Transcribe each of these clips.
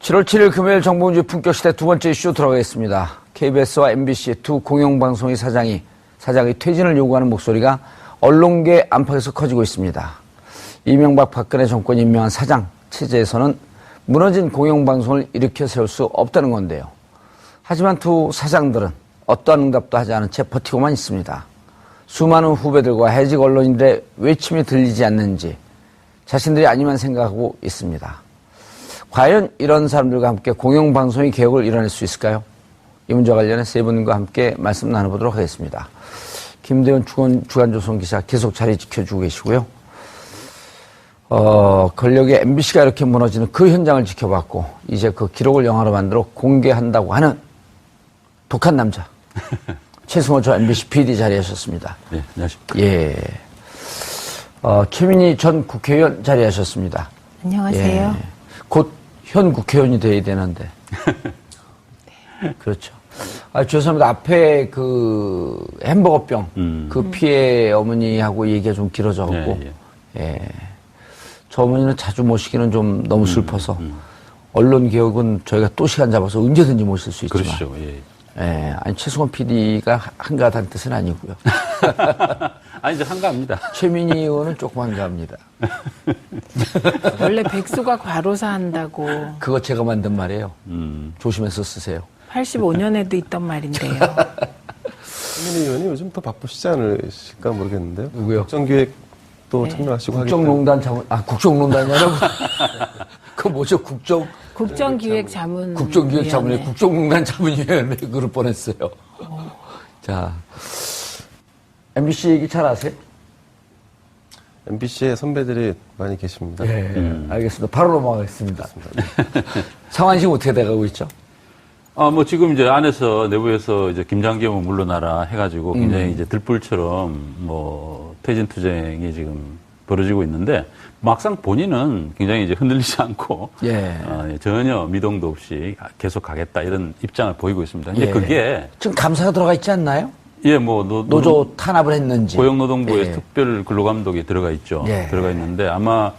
7월 7일 금요일 정봉주 품격시대 두 번째 이슈 들어가겠습니다. KBS와 MBC 두 공영방송의 사장이 사장의 퇴진을 요구하는 목소리가 언론계 안팎에서 커지고 있습니다. 이명박 박근혜 정권이 임명한 사장 체제에서는 무너진 공영방송을 일으켜 세울 수 없다는 건데요. 하지만 두 사장들은 어떠한 응답도 하지 않은 채 버티고만 있습니다. 수많은 후배들과 해직 언론인들의 외침이 들리지 않는지 자신들이 아니만 생각하고 있습니다. 과연 이런 사람들과 함께 공영방송의 개혁을 이뤄낼 수 있을까요? 이 문제와 관련해 세 분과 함께 말씀 나눠보도록 하겠습니다. 김대현 주간, 주간조선 기자 계속 자리 지켜주고 계시고요. 어, 권력의 MBC가 이렇게 무너지는 그 현장을 지켜봤고, 이제 그 기록을 영화로 만들어 공개한다고 하는 독한 남자. 최승호 저 MBC PD 자리하셨습니다. 네, 안녕하십니까. 예. 어, 최민희 전 국회의원 자리하셨습니다. 안녕하세요. 예. 곧 현 국회의원이 돼야 되는데. 그렇죠. 아, 죄송합니다. 앞에 그 햄버거병, 음. 그 피해 어머니하고 얘기가 좀 길어져갖고, 예, 예. 저 어머니는 자주 모시기는 좀 음, 너무 슬퍼서, 언론 개혁은 저희가 또 시간 잡아서 언제든지 모실 수 있지만. 예. 예. 아니, 최승원 PD가 한가하다는 뜻은 아니고요. 아니, 이제 한가합니다. 최민희 의원은 조금 한가합니다. 원래 백수가 과로사 한다고 그거 제가 만든 말이에요. 음. 조심해서 쓰세요. 85년에도 있던 말인데요. 최민희 의원이 요즘 더 바쁘시지 않으실까 모르겠는데요. 누구요? 국정기획도 참여하시고 하기 때문에 국정농단 자문, 아, 국정농단이라고? 그거 뭐죠? 국정, 국정기획 자문. 국정기획 자문회, 위원회. 국정농단 자문위원회 그럴 뻔했어요. 자, MBC 얘기 잘 아세요? MBC의 선배들이 많이 계십니다. 예, 알겠습니다. 바로 넘어가겠습니다. 상황이 지금 어떻게 돼가고 있죠? 아, 뭐 지금 이제 안에서 내부에서 이제 김장겸은 물러나라 해가지고 굉장히 이제 들불처럼 뭐 퇴진 투쟁이 지금 벌어지고 있는데 막상 본인은 굉장히 이제 흔들리지 않고 예. 어, 예, 전혀 미동도 없이 계속 가겠다 이런 입장을 보이고 있습니다. 근데 예. 그게 지금 감사가 들어가 있지 않나요? 예, 뭐 노, 노조 탄압을 했는지. 고용노동부에 예. 특별 근로감독이 들어가 있죠. 예. 들어가 있는데 아마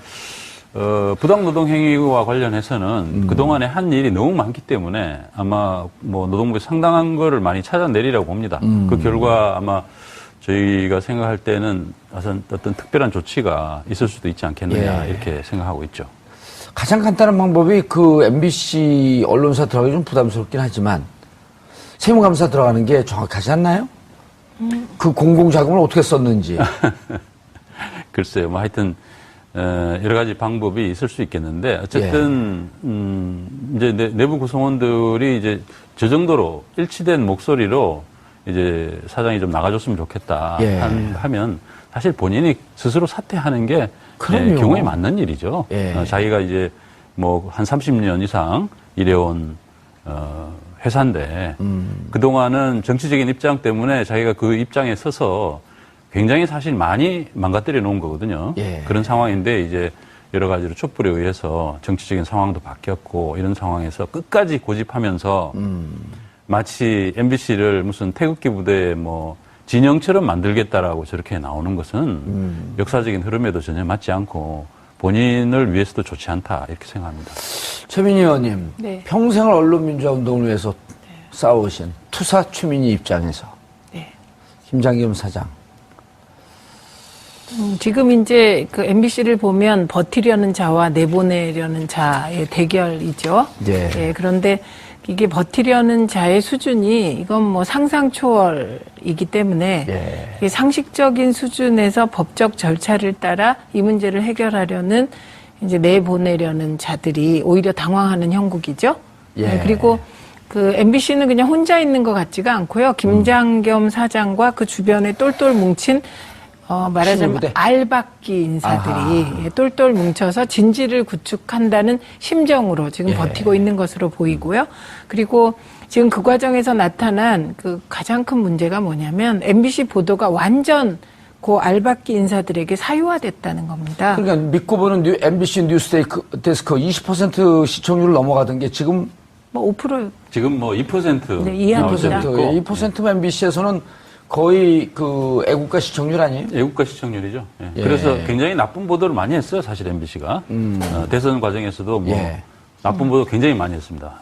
어, 부당노동 행위와 관련해서는 음. 그동안에 한 일이 너무 많기 때문에 아마 뭐 노동부에 상당한 거를 많이 찾아내리라고 봅니다. 음. 그 결과 아마 저희가 생각할 때는 어떤, 어떤 특별한 조치가 있을 수도 있지 않겠느냐 예. 이렇게 생각하고 있죠. 가장 간단한 방법이 그 MBC 언론사 들어가기 좀 부담스럽긴 하지만 세무감사 들어가는 게 정확하지 않나요? 그 공공자금을 어떻게 썼는지. 글쎄요, 뭐 하여튼 어, 여러 가지 방법이 있을 수 있겠는데 어쨌든 예. 음, 이제 내, 내부 구성원들이 이제 저 정도로 일치된 목소리로 이제 사장이 좀 나가줬으면 좋겠다 예. 한- 하면 사실 본인이 스스로 사퇴하는 게. 예, 경우에 맞는 일이죠. 예. 어, 자기가 이제 뭐 한 30년 이상 일해온 어, 회사인데 음. 그동안은 정치적인 입장 때문에 자기가 그 입장에 서서 굉장히 사실 많이 망가뜨려 놓은 거거든요. 예. 그런 상황인데 이제 여러 가지로 촛불에 의해서 정치적인 상황도 바뀌었고 이런 상황에서 끝까지 고집하면서 음. 마치 MBC를 무슨 태극기 부대의 뭐 진영처럼 만들겠다라고 저렇게 나오는 것은 음. 역사적인 흐름에도 전혀 맞지 않고 본인을 위해서도 좋지 않다 이렇게 생각합니다. 최민희 의원님, 네. 평생을 언론민주화 운동을 위해서 싸우신 투사 최민희 입장에서 네. 김장겸 사장. 음, 지금 이제 그 MBC를 보면 버티려는 자와 내보내려는 자의 대결이죠. 예. 예, 그런데 이게 버티려는 자의 수준이 이건 뭐 상상 초월이기 때문에 예. 상식적인 수준에서 법적 절차를 따라 이 문제를 해결하려는 이제 내보내려는 자들이 오히려 당황하는 형국이죠. 예. 네, 그리고 그 MBC는 그냥 혼자 있는 것 같지가 않고요. 김장겸 사장과 그 주변에 똘똘 뭉친 어, 말하자면 신부대? 알박기 인사들이 예, 똘똘 뭉쳐서 진지를 구축한다는 심정으로 지금 예. 버티고 있는 것으로 보이고요. 그리고 지금 그 과정에서 나타난 그 가장 큰 문제가 뭐냐면 MBC 보도가 완전 그 알박기 인사들에게 사유화됐다는 겁니다. 그러니까 믿고 보는 뉴, MBC 뉴스 데스크 20% 시청률을 넘어가던 게 지금 뭐5% 지금 뭐 2% 네, 이해합니다. 나오고 2%, 2%만 MBC에서는 거의 그 애국가 시청률 아니에요? 애국가 시청률이죠. 예. 예. 그래서 굉장히 나쁜 보도를 많이 했어요, 사실 MBC가. 어, 대선 과정에서도 뭐 예. 나쁜 보도 굉장히 많이 했습니다.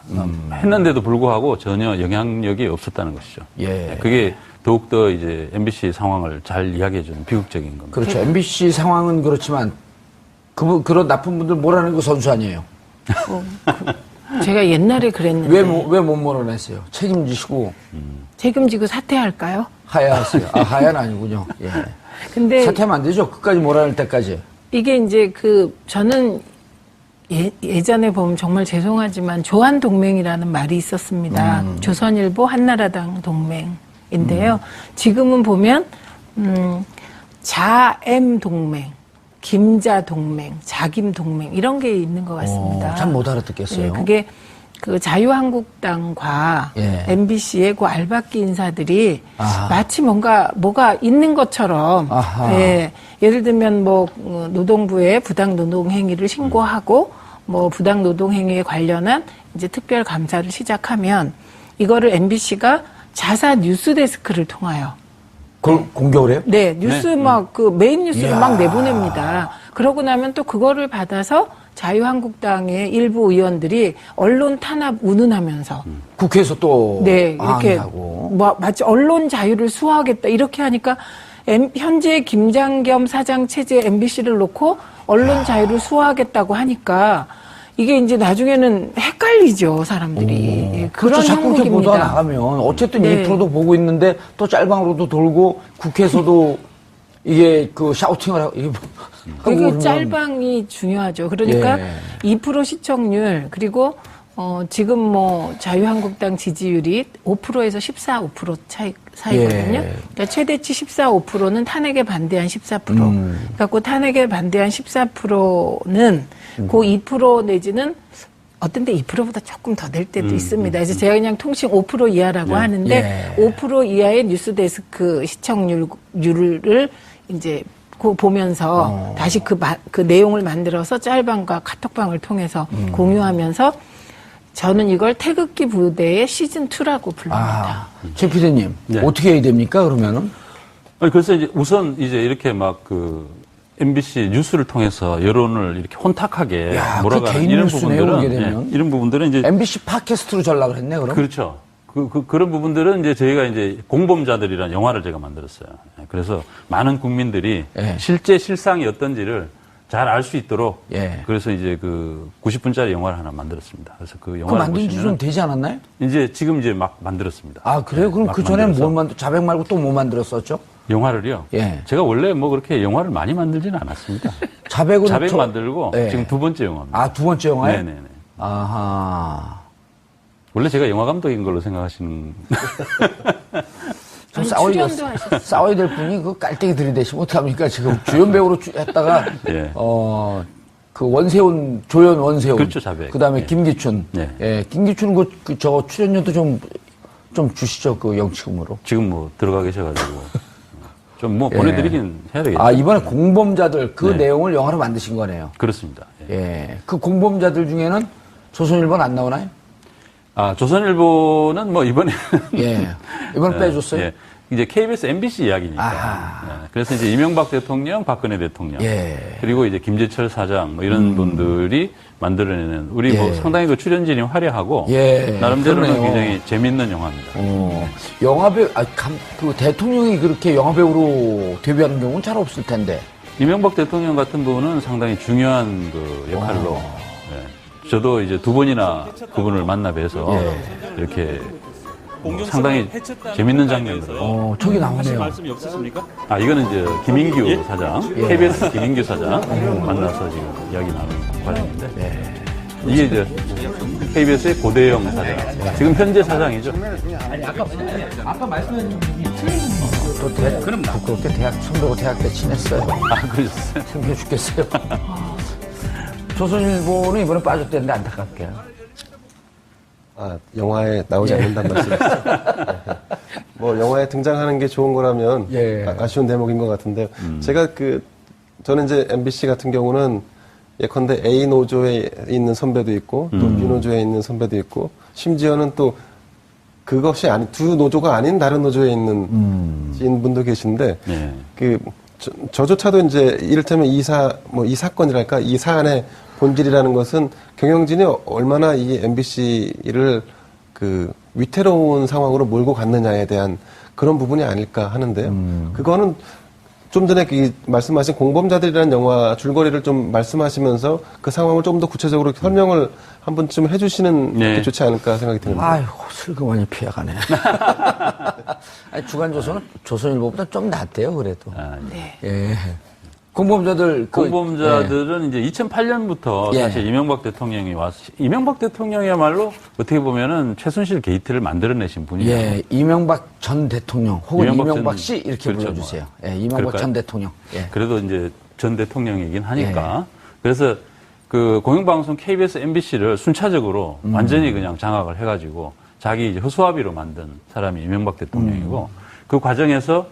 했는데도 불구하고 전혀 영향력이 없었다는 것이죠. 예. 그게 더욱더 이제 MBC 상황을 잘 이야기해주는 비극적인 겁니다. 그렇죠. MBC 상황은 그렇지만 그 그런 나쁜 분들 몰아내는 거 선수 아니에요. 제가 옛날에 그랬는데 왜 왜 못 몰아냈어요? 책임지시고 책임지고 사퇴할까요? 하야하세요. 아 하야는 아니군요. 예. 근데 사퇴하면 안 되죠. 끝까지 몰아낼 때까지. 이게 이제 그 저는 예, 예전에 보면 정말 죄송하지만 조한 동맹이라는 말이 있었습니다. 조선일보 한나라당 동맹인데요. 지금은 보면 음, 자엠 동맹, 김자 동맹, 자김 동맹 이런 게 있는 것 같습니다. 어, 참못 알아듣겠어요. 예, 그게 그 자유한국당과 예. MBC의 그 알박기 인사들이 아하. 마치 뭔가 뭐가 있는 것처럼 아하. 예, 예를 들면 뭐 어, 노동부에 부당 노동 행위를 신고하고 뭐 부당 노동 행위에 관련한 이제 특별 감사를 시작하면 이거를 MBC가 자사 뉴스 데스크를 통하여 그걸 공격을 해요? 네, 뉴스 막그 메인 뉴스를. 막 내보냅니다. 그러고 나면 또 그거를 받아서 자유한국당의 일부 의원들이 언론 탄압 운운하면서 국회에서 또 네, 이렇게 항의하고. 뭐 마치 언론 자유를 수호하겠다 이렇게 하니까 M- 현재 김장겸 사장 체제 MBC를 놓고 언론 자유를 수호하겠다고 하니까 이게 이제 나중에는 헷갈리죠 사람들이 예, 그렇죠. 그런 자꾸 이렇게 형국입니다. 나가면 어쨌든 네. 2%도 보고 있는데 또 짤방으로도 돌고 국회에서도 이게 그 샤우팅을 하고 이게 뭐 하고 이게 그러면 짤방이 중요하죠. 그러니까 예. 2% 시청률 그리고 어 지금 뭐 자유한국당 지지율이 5%에서 14, 5% 차이 사이거든요. 예. 그러니까 최대치 14, 5%는 탄핵에 반대한 14%. 음. 그러니까 그 탄핵에 반대한 14%는 그 2% 내지는 어떤 때 2%보다 조금 더 될 때도 있습니다. 그래서 제가 그냥 통칭 5% 이하라고 하는데 예. 5% 이하의 뉴스 데스크 시청률을 이제 그 보면서 어. 다시 그, 마- 그 내용을 만들어서 짤방과 카톡방을 통해서 공유하면서 저는 이걸 태극기 부대의 시즌 2라고 부릅니다. 아, 최 PD님 네. 어떻게 해야 됩니까 그러면은? 아니, 그래서 이제 우선 이제 이렇게 막 그 MBC 뉴스를 통해서 여론을 이렇게 혼탁하게 야, 그 몰아가는 개인 이런 뉴스네요, 부분들은. 예, 이런 부분들은 이제 MBC 팟캐스트로 전락을 했네 그럼? 그렇죠. 그, 그, 그런 부분들은 이제 저희가 이제 공범자들이라는 영화를 제가 만들었어요. 예, 그래서 많은 국민들이 예. 실제 실상이 어떤지를 잘 알 수 있도록 예. 그래서 이제 그 90분짜리 영화를 하나 만들었습니다. 그래서 그그 영화를 만든 지 좀 되지 않았나요? 이제 지금 이제 막 만들었습니다. 아 그래요? 그럼 막그 전에는 만들어서. 뭘 만들 자백 말고 또 뭐 만들었었죠? 영화를요. 예. 제가 원래 뭐 그렇게 영화를 많이 만들지는 않았습니다. 자백으로 자백 저- 만들고 예. 지금 두 번째 영화입니다. 아두 번째 영화에? 네네네. 아하. 원래 제가 영화 감독인 걸로 생각하시는 좀 싸워야. 싸워야 될 분이 그 깔때기 들이대시면 어떡합니까? 지금 주연 배우로 주- 했다가, 예. 어, 그 원세훈, 조연 원세훈. 그렇죠, 자백. 그 다음에 예. 김기춘. 네. 예, 김기춘 그, 그, 저 출연료도 좀, 좀 주시죠. 그 영치금으로. 지금 뭐 들어가 계셔가지고 좀뭐 예. 보내드리긴 해야 되겠죠. 아, 이번에 공범자들 그 네. 내용을 영화로 만드신 거네요. 그렇습니다. 예. 예. 그 공범자들 중에는 조선일보는 안 나오나요? 아 조선일보는 뭐 이번에 예. 이번에 빼줬어요? 예. 이제 KBS, MBC 이야기니까. 아하. 예. 그래서 이제 이명박 대통령, 박근혜 대통령, 예. 그리고 이제 김재철 사장 뭐 이런 분들이 만들어내는 우리 뭐 예. 상당히 그 출연진이 화려하고 예, 나름대로는 그러네요. 굉장히 재밌는 영화입니다. 어, 영화배우, 아, 감, 그 대통령이 그렇게 영화배우로 데뷔하는 경우는 잘 없을 텐데. 이명박 대통령 같은 분은 상당히 중요한 그 역할로 예. 저도 이제 두 번이나 그분을 만나 뵈서 예. 이렇게 뭐 상당히 재밌는 장면들. 어, 저기 나오네요. 말씀이 없으십니까? 아 이거는 이제 김인규 예? 사장, KBS 김인규 사장 만나서 지금 이야기 나누는 과정인데 네. 이게 이제 KBS의 고대영 사장, 지금 현재 사장이죠. 또 대학, 그럼 부끄럽게 대학, 선배고 대학 때 친했어요. 아 그러셨어요? 창피해 죽겠어요. 조선일보는 이번에 빠졌대는데 안타깝게. 아, 영화에 나오지 않는단 말씀이시죠? 뭐 영화에 등장하는 게 좋은 거라면 예. 아, 쉬운 대목인 것 같은데 제가 그 저는 이제 MBC 같은 경우는 예컨대 A 노조에 있는 선배도 있고 또 B 노조에 있는 선배도 있고 심지어는 또 그것이 아닌 두 노조가 아닌 다른 노조에 있는 지인분도 계신데 네. 그 저, 저조차도 이제 이를테면 이사 뭐 이 사건이랄까 이 사안에 본질이라는 것은 경영진이 얼마나 이 MBC를 그 위태로운 상황으로 몰고 갔느냐에 대한 그런 부분이 아닐까 하는데요. 그거는 좀 전에 그 말씀하신 공범자들이라는 영화 줄거리를 좀 말씀하시면서 그 상황을 좀 더 구체적으로 설명을 한 번쯤 해주시는 네. 게 좋지 않을까 생각이 드는데. 아이고, 슬그머니 피해가네. 아니, 주간조선은 조선일보보다 좀 낫대요, 그래도. 아, 네. 예. 공범자들, 그, 공범자들은 이제 2008년부터 예. 사실 이명박 대통령이 와서 이명박 대통령이야말로 어떻게 보면은 최순실 게이트를 만들어내신 예, 분이에요. 예, 이명박 전 대통령, 혹은 이명박 이명박, 전- 씨, 이렇게 그렇죠. 불러주세요. 예, 이명박 그럴까요? 전 대통령. 예. 그래도 이제 전 대통령이긴 하니까 예. 그래서 그 공영방송 KBS, MBC를 순차적으로 음. 완전히 그냥 장악을 해가지고 자기 이제 허수아비로 만든 사람이 이명박 대통령이고 음. 그 과정에서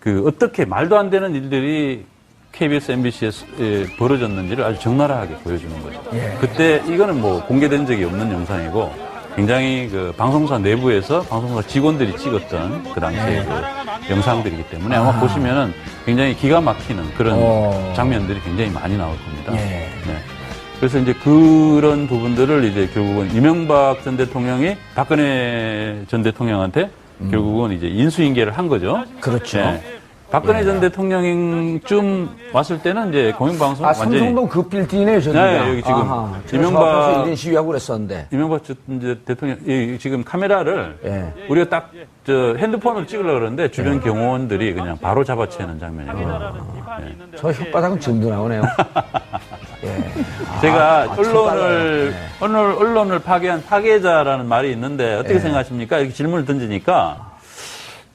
그 어떻게 말도 안 되는 일들이 KBS, MBC에 벌어졌는지를 아주 적나라하게 보여주는 거죠. 예. 그때 이거는 뭐 공개된 적이 없는 영상이고 굉장히 그 방송사 내부에서 방송사 직원들이 찍었던 그 당시에 예. 그 영상들이기 때문에 아마 보시면은 굉장히 기가 막히는 그런 어. 장면들이 굉장히 많이 나올 겁니다. 예. 네. 그래서 이제 그런 부분들을 이제 결국은 이명박 전 대통령이 박근혜 전 대통령한테 결국은 이제 인수인계를 한 거죠. 음. 그렇죠. 네. 박근혜 전 대통령쯤 왔을 때는 이제 공영방송 아, 완전히 삼성동 그 빌딩이네요, 저기가. 네, 여기 지금 이명박- 1인 시위하고 그랬었는데. 이명박 전 이제 대통령 이 지금 카메라를 예. 우리가 딱 저 핸드폰으로 찍으려고 그러는데 주변 경호원들이 그냥 바로 잡아채는 장면이거든요. 네. 저 혓바닥은 지금도 나오네요. 예. 제가 아, 언론을 네. 언론, 언론을 파괴한 파괴자라는 말이 있는데 어떻게 예. 생각하십니까? 이렇게 질문을 던지니까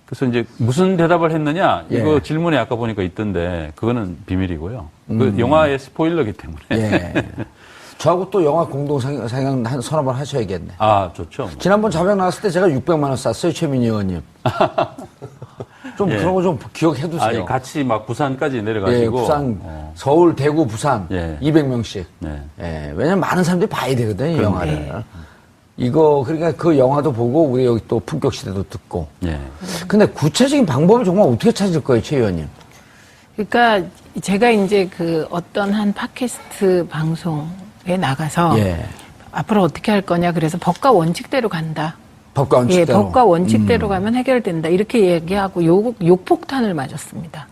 그래서 이제 무슨 대답을 했느냐? 이거 예. 질문에 아까 보니까 있던데 그거는 비밀이고요. 그 영화의 스포일러기 때문에. 음. 예. 저하고 또 영화 공동 상영, 한 서너 번 하셔야겠네. 아 좋죠. 지난번 자백 나왔을 때 제가 600만 원 쐈어요, 최민희 의원님. 좀 예. 그런 거 좀 기억해 두세요. 아니 같이 막 부산까지 예, 내려가시고. 부산, 어, 서울, 대구, 부산 예. 200명씩. 네. 예, 왜냐면 많은 사람들이 봐야 되거든요, 이 영화를. 이거 그러니까 그 영화도 보고 우리 여기 또 품격 시대도 듣고. 예. 근데 구체적인 방법을 정말 어떻게 찾을 거예요, 최 의원님? 그러니까 제가 이제 그 어떤 한 팟캐스트 방송에 나가서 예. 앞으로 어떻게 할 거냐 그래서 법과 원칙대로 간다. 법과 예, 원칙대로. 음. 법과 원칙대로 가면 해결된다. 이렇게 얘기하고 욕, 욕폭탄을 맞았습니다.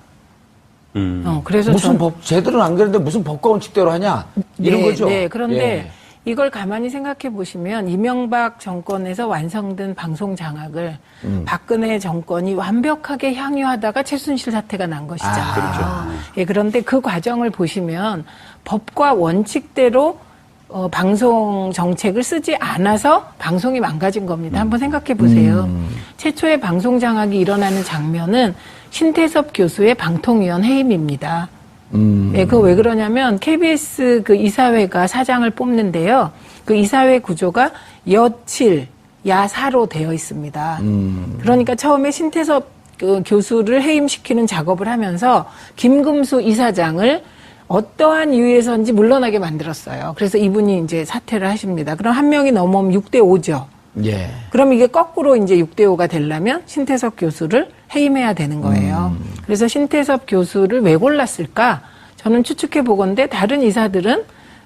음. 어, 그래서 무슨 전- 법 제대로 안 그랬는데 무슨 법과 원칙대로 하냐 이런 네, 거죠. 네, 그런데 예. 이걸 가만히 생각해 보시면 이명박 정권에서 완성된 방송 장악을 음. 박근혜 정권이 완벽하게 향유하다가 최순실 사태가 난 것이잖아요. 아, 그렇죠. 예, 그런데 그 과정을 보시면 법과 원칙대로 어, 방송 정책을 쓰지 않아서 방송이 망가진 겁니다. 한번 생각해 보세요. 음. 최초의 방송 장악이 일어나는 장면은 신태섭 교수의 방통위원 해임입니다. 음. 예, 그거 왜 그러냐면 KBS 그 이사회가 사장을 뽑는데요. 그 이사회 구조가 여칠 야사로 되어 있습니다. 음. 그러니까 처음에 신태섭 그 교수를 해임시키는 작업을 하면서 김금수 이사장을 어떠한 이유에서인지 물러나게 만들었어요. 그래서 이분이 이제 사퇴를 하십니다. 그럼 한 명이 넘으면 6대 5죠. 예. 그럼 이게 거꾸로 이제 6대 5가 되려면 신태섭 교수를 해임해야 되는 거예요. 그래서 신태섭 교수를 왜 골랐을까? 저는 추측해 보건데 다른 이사들은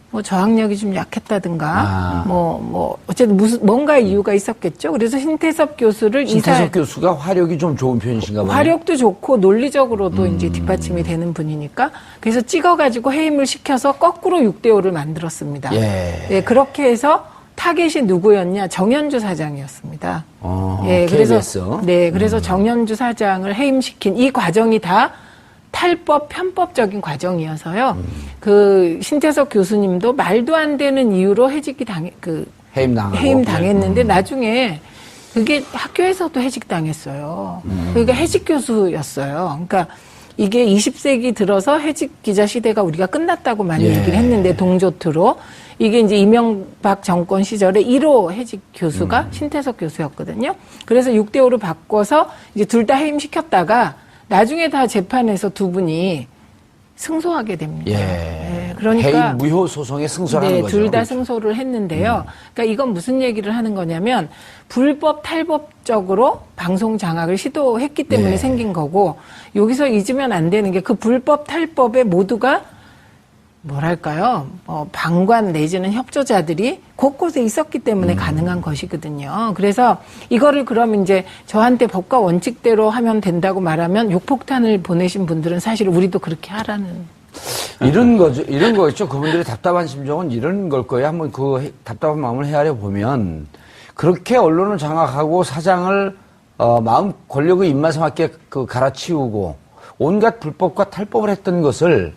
뭐 저학력이 좀 약했다든가 아. 뭐뭐 어쨌든 무슨 뭔가 이유가 있었겠죠. 그래서 신태섭 교수를 이사 신태섭 교수가 화력이 좀 좋은 편이신가 보네요. 화력도 좋고 논리적으로도 이제 뒷받침이 되는 분이니까 그래서 찍어 가지고 해임을 시켜서 거꾸로 6대 5를 만들었습니다. 예. 예, 그렇게 해서 타겟이 누구였냐? 정현주 사장이었습니다. 어, 예, 그래서 KBS. 네, 그래서 정현주 사장을 해임시킨 이 과정이 다 탈법 편법적인 과정이어서요. 그 신태석 교수님도 말도 안 되는 이유로 해직이 당해 그 해임 당하고. 해임 당했는데 나중에 그게 학교에서도 해직 당했어요. 그러니까 해직 교수였어요. 그러니까 이게 20세기 들어서 해직 기자 시대가 우리가 끝났다고 많이 예. 얘기를 했는데 동조트로 이게 이제 이명박 정권 시절에 1호 해직 교수가 신태석 교수였거든요. 그래서 6대 5로 바꿔서 이제 둘 다 해임시켰다가 나중에 다 재판에서 두 분이 승소하게 됩니다. 예. 예, 그러니까 해임 무효 소송에 승소하는 네, 거죠. 음. 둘다 승소를 했는데요. 그러니까 이건 무슨 얘기를 하는 거냐면 불법 탈법적으로 방송 장악을 시도했기 때문에 네. 생긴 거고 여기서 잊으면 안 되는 게 그 불법 탈법에 모두가 뭐랄까요, 어, 방관 내지는 협조자들이 곳곳에 있었기 때문에 가능한 것이거든요. 그래서 이거를 그럼 이제 저한테 법과 원칙대로 하면 된다고 말하면 욕폭탄을 보내신 분들은 사실 우리도 그렇게 하라는. 이런 거죠. 이런 거겠죠. 그분들의 답답한 심정은 이런 걸 거예요. 한번 그 해- 답답한 마음을 헤아려 보면 그렇게 언론을 장악하고 사장을 어, 마음 권력의 입맛에 맞게 그 갈아치우고 온갖 불법과 탈법을 했던 것을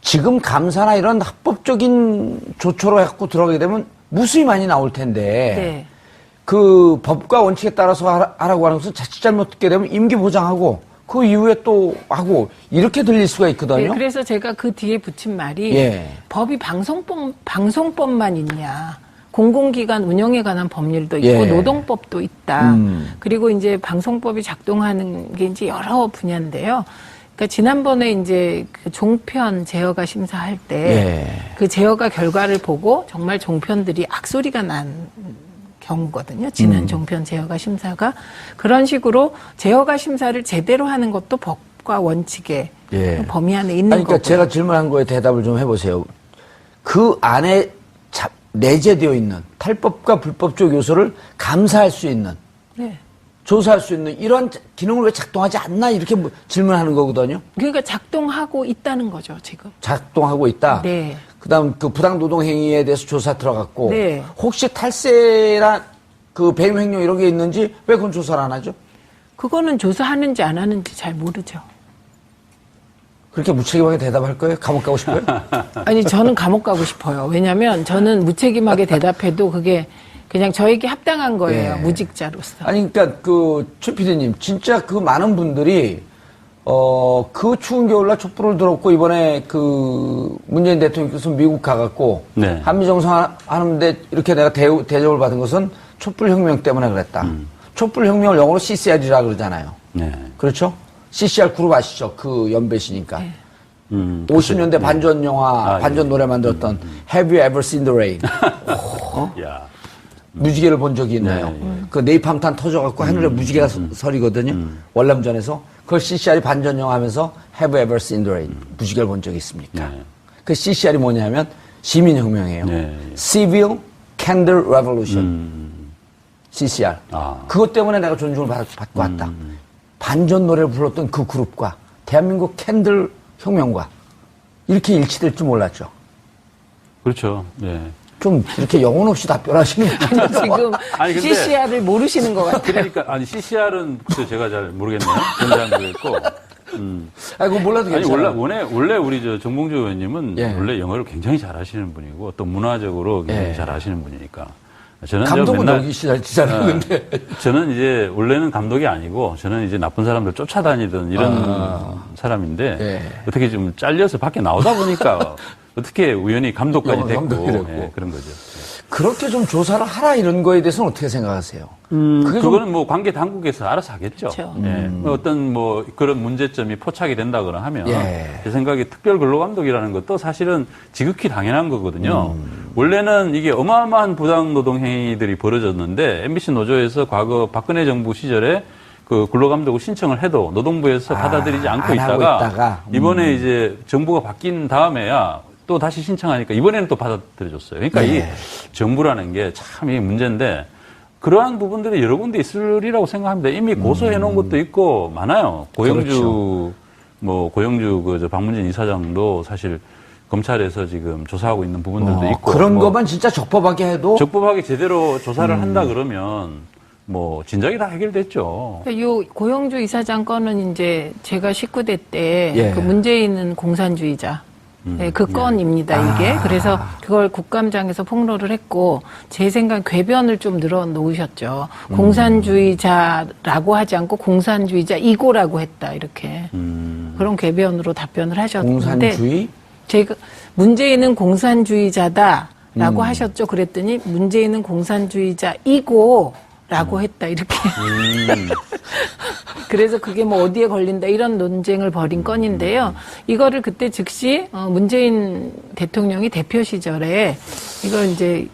지금 감사나 이런 합법적인 조처로 해갖고 들어가게 되면 무수히 많이 나올 텐데 네. 그 법과 원칙에 따라서 하라- 하라고 하는 것은 자칫 잘못하게 되면 임기 보장하고 그 이후에 또 하고 이렇게 들릴 수가 있거든요. 네, 그래서 제가 그 뒤에 붙인 말이 예. 법이 방송법 방송법만 있냐. 공공기관 운영에 관한 법률도 있고 예. 노동법도 있다. 음. 그리고 이제 방송법이 작동하는 게 이제 여러 분야인데요. 그러니까 지난번에 이제 그 종편 제어가 심사할 때 예. 그 제어가 결과를 보고 정말 종편들이 악소리가 난 경우거든요. 지난 음. 종편 제어가 심사가 그런 식으로 제어가 심사를 제대로 하는 것도 법과 원칙의 예. 범위 안에 있는 아니, 그러니까. 제가 질문한 거에 대답을 좀 해보세요. 그 안에 자- 내재되어 있는 탈법과 불법적 요소를 감사할 수 있는, 네. 조사할 수 있는 이런 기능을 왜 작동하지 않나 이렇게 뭐 질문하는 거거든요. 그러니까 작동하고 있다는 거죠, 지금. 작동하고 있다. 네. 그다음 그 부당 노동 행위에 대해서 조사 들어갔고, 네. 혹시 탈세란 그 배임 횡령 이런 게 있는지 왜 그건 조사를 안 하죠? 그거는 조사하는지 안 하는지 잘 모르죠. 그렇게 무책임하게 대답할 거예요? 감옥 가고 싶어요? 아니, 저는 감옥 가고 싶어요. 왜냐면 저는 무책임하게 대답해도 그게 그냥 저에게 합당한 거예요, 예. 무직자로서. 아니, 그러니까 그 최 PD님 진짜 그 많은 분들이 어 그 추운 겨울날 촛불을 들었고 이번에 그 문재인 대통령께서 미국 가갖고 네. 한미 정상 하는데 이렇게 내가 대, 대접을 받은 것은 촛불 혁명 때문에 그랬다. 촛불 혁명을 영어로 CCR이라 그러잖아요. 네. 그렇죠? CCR 그룹 아시죠? 그 연배시니까. 음, 50년대 반전 영화, 아, 예. 반전 노래 만들었던 Have You Ever Seen the Rain? 야. 무지개를 본 적이 있나요? 네, 예. 그 네이팜탄 터져갖고 하늘에 무지개가 서- 서리거든요. 월남전에서 그걸 CCR이 반전영 하면서 Have you ever seen the rain? 무지개를 본 적이 있습니까? 네. 그 CCR이 뭐냐면 시민혁명이에요. 네. Civil Candle Revolution. CCR. 아. 그것 때문에 내가 존중을 받, 받고 왔다. 반전 노래를 불렀던 그 그룹과 대한민국 캔들 혁명과 이렇게 일치될 줄 몰랐죠. 그렇죠. 네. 좀 이렇게 영혼 없이 답변하시는 분이 지금 아니, 근데- CCR을 모르시는 것 같아요. 그러니까 아니 CCR은 제가 잘 모르겠네요. 전잘 모르겠고. 음. 아니, 그거 몰라도 아니 괜찮아요. 원래 원래 원래 우리 저 정봉주 의원님은 예. 원래 영어를 굉장히 잘하시는 분이고 또 문화적으로 굉장히 예. 잘하시는 분이니까. 저는 저 감독은 맨날- 여기 시작하잖아요. 어, 근데 저는 이제 원래는 감독이 아니고 저는 이제 나쁜 사람들 쫓아다니던 이런 사람인데 예. 어떻게 좀 잘려서 밖에 나오다 보니까 어떻게 우연히 감독까지 영화 됐고, 감독이 됐고. 예, 그런 거죠. 그렇게 좀 조사를 하라 이런 거에 대해서는 어떻게 생각하세요? 음, 그게 좀- 그거는 뭐 관계 당국에서 알아서 하겠죠. 그렇죠. 예. 뭐 어떤 뭐 그런 문제점이 포착이 된다거나 하면 예. 제 생각에 특별 근로감독이라는 것도 사실은 지극히 당연한 거거든요. 음. 원래는 이게 어마어마한 부당 노동 행위들이 벌어졌는데 MBC 노조에서 과거 박근혜 정부 시절에 그 근로감독을 신청을 해도 노동부에서 아, 받아들이지 않고 있다가, 있다가? 음. 이번에 이제 정부가 바뀐 다음에야 또 다시 신청하니까 이번에는 또 받아들여줬어요. 그러니까 네. 이 정부라는 게 참 이게 문제인데 그러한 부분들이 여러 군데 있으리라고 생각합니다. 이미 고소해 놓은 것도 있고 많아요. 고영주 음. 그렇죠. 뭐 고영주 그저 박문진 이사장도 사실 검찰에서 지금 조사하고 있는 부분들도 어, 있고 그런 뭐 것만 진짜 적법하게 해도 적법하게 제대로 조사를 음. 한다 그러면 뭐 진작에 다 해결됐죠. 그러니까 요 고영주 이사장 건은 이제 제가 19대 때 예. 그 문재인은 공산주의자. 네, 그 건입니다, 이게. 아. 그래서 그걸 국감장에서 폭로를 했고, 제 생각 궤변을 좀 늘어 놓으셨죠. 음. 공산주의자라고 하지 않고 공산주의자 이고라고 했다, 이렇게. 음. 그런 궤변으로 답변을 하셨는데. 공산주의 제가 문재인은 공산주의자다 라고 음. 하셨죠. 그랬더니 문재인은 공산주의자이고 라고 했다 이렇게. 음. 그래서 그게 뭐 어디에 걸린다 이런 논쟁을 벌인 건인데요. 이거를 그때 즉시 어, 문재인 대통령이 대표 시절에 이걸 이제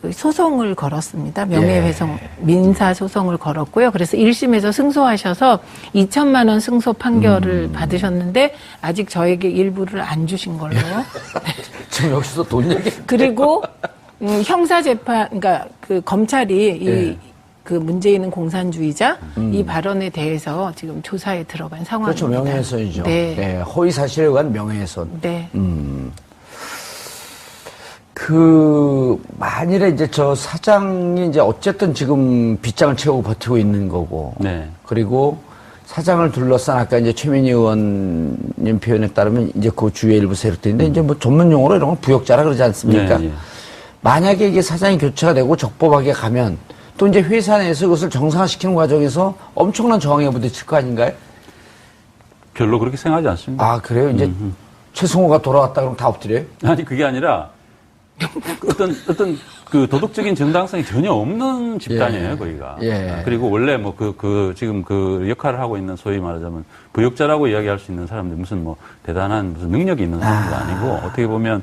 그 소송을 걸었습니다. 명예훼손 민사 소송을 걸었고요. 그래서 1심에서 승소하셔서 2천만 원 승소 판결을 받으셨는데 아직 저에게 일부를 안 주신 걸로. 지금 여기서 돈 얘기. 그리고 음, 형사 재판 그러니까 그 검찰이 이 예. 그 문제 있는 공산주의자 이 발언에 대해서 지금 조사에 들어간 상황입니다. 음. 그렇죠. 명예훼손이죠. 네. 네, 허위 사실에 의한 명예훼손. 네. 그 만일에 이제 저 사장이 이제 어쨌든 지금 빗장을 채우고 버티고 있는 거고. 네. 그리고 사장을 둘러싼 아까 이제 최민희 의원님 표현에 따르면 이제 그 주의 일부 세력들인데 이제 뭐 전문 용어로 이런 걸 부역자라 그러지 않습니까? 네, 예. 만약에 이게 사장이 교체가 되고 적법하게 가면 또 이제 회사 내에서 그것을 정상화시키는 과정에서 엄청난 저항에 부딪힐 거 아닌가요? 별로 그렇게 생각하지 않습니다. 아 그래요? 이제 최승호가 돌아왔다 그러면 다 엎드려요? 아니 그게 아니라 어떤 어떤 그 도덕적인 정당성이 전혀 없는 집단이에요 예. 거기가. 예. 아, 그리고 원래 뭐 그 그 지금 그 역할을 하고 있는 소위 말하자면 부역자라고 이야기할 수 있는 사람들 무슨 뭐 대단한 무슨 능력이 있는 사람도 아. 니고 어떻게 보면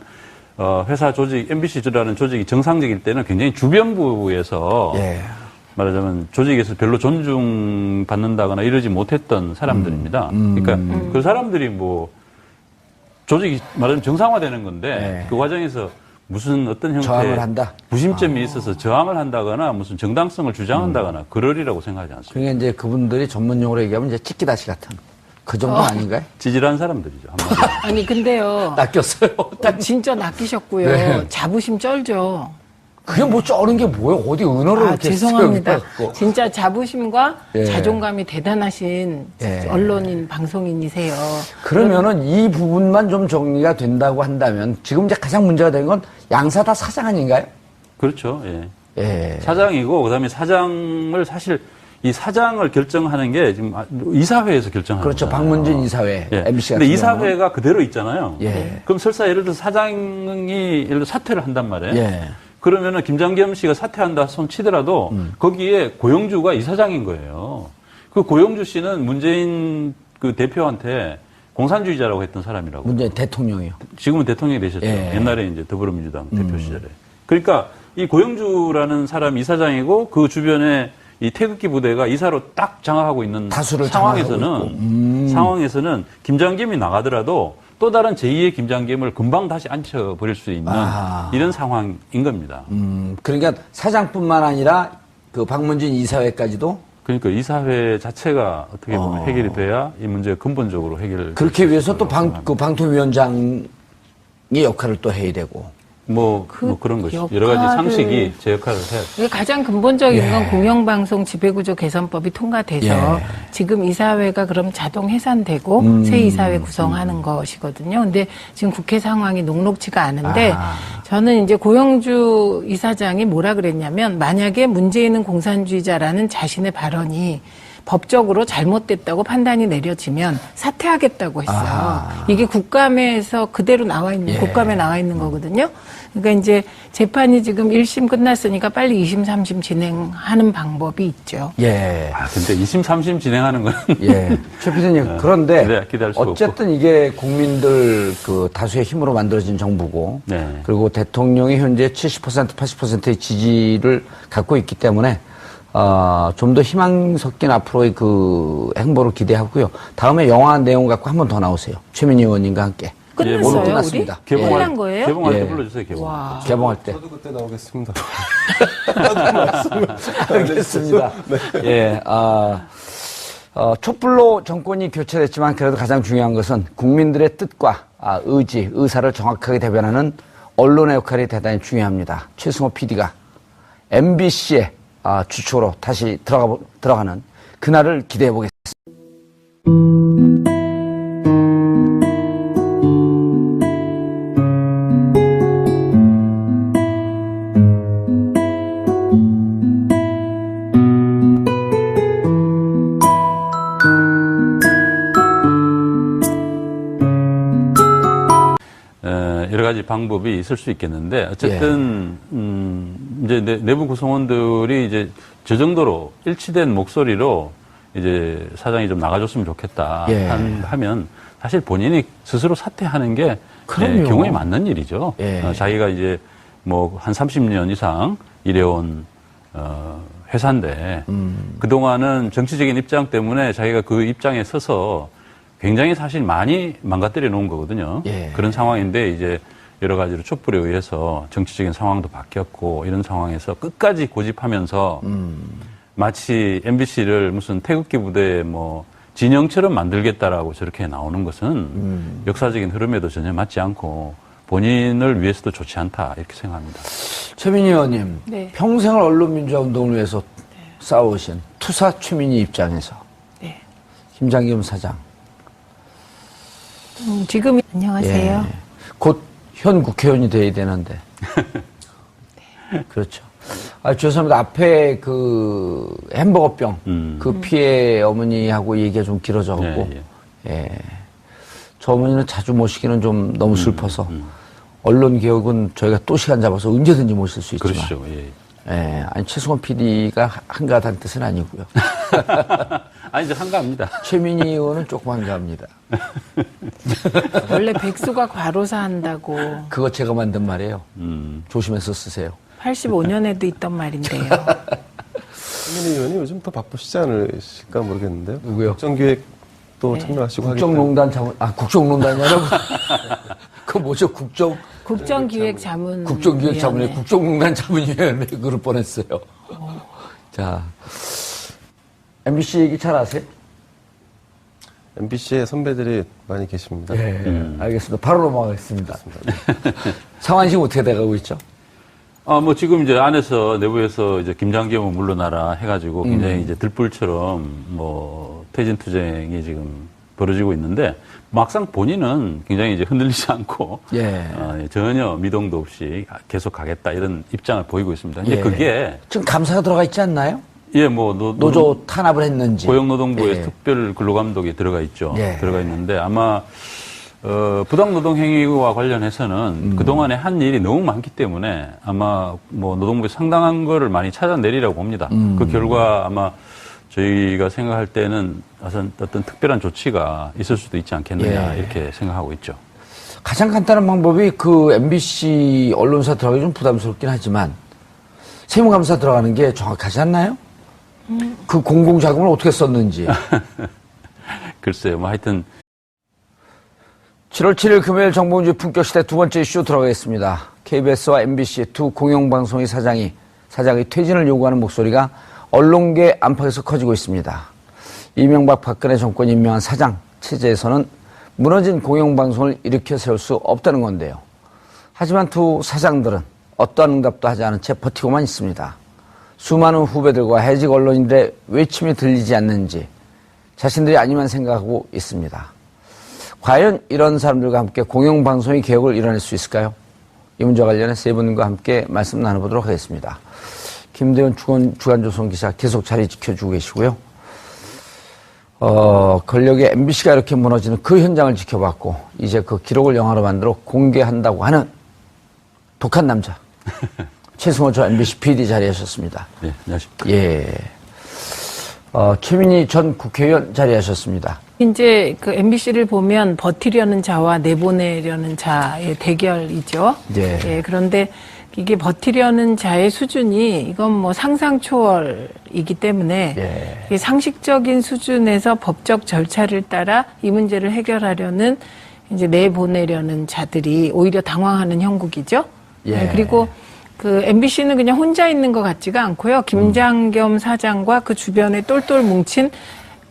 어 회사 조직 MBC라는 조직이 정상적일 때는 굉장히 주변부에서 예. 말하자면 조직에서 별로 존중받는다거나 이러지 못했던 사람들입니다. 음. 그러니까 그 사람들이 뭐 조직이 말하자면 정상화되는 건데 네. 그 과정에서 무슨 어떤 형태의 저항을 한다? 아. 부심점이 있어서 저항을 한다거나 무슨 정당성을 주장한다거나 그러리라고 생각하지 않습니다. 그러니까 이제 그분들이 전문 용어로 얘기하면 이제 찍기다시 같은 그 정도 어. 아닌가요? 지질한 사람들이죠. 아니 근데요. 낚였어요. 진짜 낚이셨고요. 네. 자부심 쩔죠. 그게 뭐 쩌는 게 뭐예요? 어디 은어를 아, 이렇게 죄송합니다. 진짜 자부심과 예. 자존감이 대단하신 예. 언론인, 방송인이세요. 그러면은 이 부분만 좀 정리가 된다고 한다면 지금 이제 가장 문제가 된 건 양사 다 사장 아닌가요? 그렇죠. 예. 예. 사장이고 그다음에 사장을 사실 이 사장을 결정하는 게 지금 아- 이사회에서 결정하는 그렇죠. 거잖아요. 박문진 이사회, 예. 근데 같은 이사회가 그대로 있잖아요. 예. 그럼 설사 예를 들어 서 사장이 예를 들어 사퇴를 한단 말이에요. 예. 그러면은 김장겸 씨가 사퇴한다 손 치더라도 음. 거기에 고영주가 이사장인 거예요. 그 고영주 씨는 문재인 그 대표한테 공산주의자라고 했던 사람이라고. 문재인 대통령이요. 지금은 대통령이 되셨죠. 예. 옛날에 이제 더불어민주당 대표 시절에. 그러니까 이 고영주라는 사람이 이사장이고 그 주변에 이 태극기 부대가 이사로 딱 장악하고 있는 상황에서는. 음. 상황에서는 김장겸이 나가더라도 또 다른 제2의 김장겸을 금방 다시 앉혀버릴 수 있는 아. 이런 상황인 겁니다. 음, 그러니까 사장뿐만 아니라 그 박문진 이사회까지도 그러니까 이사회 자체가 어떻게 보면 어. 해결이 돼야 이 문제가 근본적으로 해결. 그렇게 위해서 또 방, 그 방통위원장의 역할을 또 해야 되고. 뭐, 그 뭐 그런 것이죠. 여러 가지 상식이 제 역할을 해야 이게 가장 근본적인 예. 건 공영방송 지배구조 개선법이 통과돼서 예. 지금 이사회가 그럼 자동 해산되고 음. 새 이사회 구성하는 것이거든요. 근데 지금 국회 상황이 녹록치가 않은데 아. 저는 이제 고영주 이사장이 뭐라 그랬냐면 만약에 문재인은 공산주의자라는 자신의 발언이 법적으로 잘못됐다고 판단이 내려지면 사퇴하겠다고 했어요. 아하. 이게 국감에서 그대로 나와 있는 예. 국감에 나와 있는 거거든요. 그러니까 이제 재판이 지금 1심 끝났으니까 빨리 2심, 3심 진행하는 방법이 있죠. 예. 아, 근데 2심, 3심 진행하는 거는 예. 최 PD님, 그런데 네, 어쨌든 이게 국민들 그 다수의 힘으로 만들어진 정부고 네. 그리고 대통령이 현재 70% 80%의 지지를 갖고 있기 때문에 어, 좀 더 희망 섞인 앞으로의 그 행보를 기대하고요. 다음에 영화 내용 갖고 한 번 더 나오세요. 최민희 의원님과 함께. 예, 끝났어요, 오늘 우리? 끝났습니다. 끝난 개봉할, 거예요? 개봉할 예. 때 불러주세요, 개봉. 와. 개봉할 때. 저도 그때 나오겠습니다. 알겠습니다. 예, 아, 어, 촛불로 정권이 교체됐지만 그래도 가장 중요한 것은 국민들의 뜻과 아, 의지, 의사를 정확하게 대변하는 언론의 역할이 대단히 중요합니다. 최승호 PD가 MBC의 아, 주축으로 다시 들어가, 보- 들어가는 그날을 기대해 보겠습니다. 에, 여러 가지 방법이 있을 수 있겠는데 어쨌든 예. 음, 이제 내, 내부 구성원들이 이제 저 정도로 일치된 목소리로 이제 사장이 좀 나가줬으면 좋겠다 예. 한- 하면 사실 본인이 스스로 사퇴하는 게. 예, 경우에 맞는 일이죠. 예. 어, 자기가 이제 뭐 한 30년 이상 일해온 어, 회사인데 음. 그 동안은 정치적인 입장 때문에 자기가 그 입장에 서서 굉장히 사실 많이 망가뜨려 놓은 거거든요. 예. 그런 상황인데 이제 여러 가지로 촛불에 의해서 정치적인 상황도 바뀌었고 이런 상황에서 끝까지 고집하면서 마치 MBC를 무슨 태극기 부대의 뭐 진영처럼 만들겠다라고 저렇게 나오는 것은 역사적인 흐름에도 전혀 맞지 않고 본인을 위해서도 좋지 않다 이렇게 생각합니다. 최민희 의원님, 네. 평생을 언론민주화 운동을 위해서 싸우신 투사 최민희 입장에서 네. 김장겸 사장, 음, 지금 안녕하세요. 예. 곧 현 국회의원이 돼야 되는데. 그렇죠. 아, 죄송합니다. 앞에 그 햄버거병, 음. 그 피해 어머니하고 얘기가 좀 길어져갖고, 예, 예. 저 어머니는 자주 모시기는 좀 음, 너무 슬퍼서, 언론 개혁은 저희가 또 시간 잡아서 언제든지 모실 수 있지만, 그렇죠. 예. 예. 아니, 최승원 PD가 한가하다는 뜻은 아니고요. 아니 이제 한가합니다. 최민희 의원은 조금 한가합니다. 원래 백수가 과로사 한다고 그거 제가 만든 말이에요. 음. 조심해서 쓰세요. 85년에도 있던 말인데요. 최민희 의원이 요즘 더 바쁘시지 않으실까 모르겠는데요. 누구요? 국정기획도 네. 참여하시고 국정농단 자문, 아, 국정농단이 아니라, 그 뭐죠? 국정, 국정기획 자문. 국정기획 자문회, 위원회. 국정농단 자문위원회 그럴 뻔했어요. 자, MBC 얘기 잘 아세요? MBC의 선배들이 많이 계십니다. 예, 알겠습니다. 바로 넘어가겠습니다. 상황이 지금 어떻게 돼가고 있죠? 아, 뭐 지금 이제 안에서 내부에서 이제 김장겸은 물러나라 해가지고 굉장히 이제 들불처럼 뭐 퇴진 투쟁이 지금 벌어지고 있는데 막상 본인은 굉장히 이제 흔들리지 않고 예. 어, 전혀 미동도 없이 계속 가겠다 이런 입장을 보이고 있습니다. 근데 예. 그게 지금 감사가 들어가 있지 않나요? 예, 뭐 노, 노조 탄압을 했는지. 고용노동부에 예. 특별 근로감독이 들어가 있죠. 예. 들어가 있는데 아마 어, 부당노동 행위와 관련해서는 음. 그동안에 한 일이 너무 많기 때문에 아마 뭐 노동부에 상당한 거를 많이 찾아내리라고 봅니다. 음. 그 결과 아마 저희가 생각할 때는 어떤, 어떤 특별한 조치가 있을 수도 있지 않겠느냐 예. 이렇게 생각하고 있죠. 가장 간단한 방법이 그 MBC 언론사 들어가기 좀 부담스럽긴 하지만 세무감사 들어가는 게 정확하지 않나요? 그 공공자금을 어떻게 썼는지. 글쎄요, 뭐 하여튼 7월 7일 금요일 정봉주 품격시대 두 번째 이슈 들어가겠습니다. KBS와 MBC 두 공영방송의 사장이 사장의 퇴진을 요구하는 목소리가 언론계 안팎에서 커지고 있습니다. 이명박 박근혜 정권이 임명한 사장 체제에서는 무너진 공영방송을 일으켜 세울 수 없다는 건데요. 하지만 두 사장들은 어떠한 응답도 하지 않은 채 버티고만 있습니다. 수많은 후배들과 해직 언론인들의 외침이 들리지 않는지 자신들이 아니만 생각하고 있습니다. 과연 이런 사람들과 함께 공영방송의 개혁을 이뤄낼 수 있을까요? 이 문제와 관련해 세 분과 함께 말씀 나눠보도록 하겠습니다. 김대현 주간, 주간조선 기자 계속 자리 지켜주고 계시고요. 어, 권력의 MBC가 이렇게 무너지는 그 현장을 지켜봤고, 이제 그 기록을 영화로 만들어 공개한다고 하는 독한 남자. 최승호 전 MBC PD 자리하셨습니다. 네, 안녕하십니까. 예. 어, 최민희 전 국회의원 자리하셨습니다. 이제 그 MBC를 보면 버티려는 자와 내보내려는 자의 대결이죠. 예. 예, 그런데 이게 버티려는 자의 수준이 이건 뭐 상상 초월이기 때문에 예. 이게 상식적인 수준에서 법적 절차를 따라 이 문제를 해결하려는 이제 내보내려는 자들이 오히려 당황하는 형국이죠. 예. 네, 그리고 그 MBC는 그냥 혼자 있는 것 같지가 않고요. 김장겸 사장과 그 주변에 똘똘 뭉친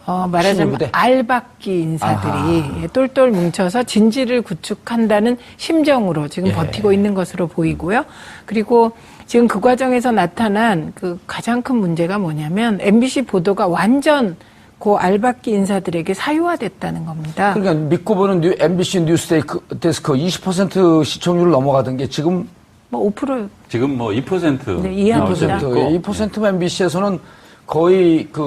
어, 말하자면 신유부대? 알박기 인사들이 예, 똘똘 뭉쳐서 진지를 구축한다는 심정으로 지금 예. 버티고 있는 것으로 보이고요. 그리고 지금 그 과정에서 나타난 그 가장 큰 문제가 뭐냐면 MBC 보도가 완전 그 알박기 인사들에게 사유화됐다는 겁니다. 그러니까 믿고 보는 뉴, MBC 뉴스 데스크 20% 시청률 넘어가던 게 지금 뭐 5% 지금 뭐 2% 네, 이하입니다. 나오고 있고 2%, 2%면 MBC에서는 거의 그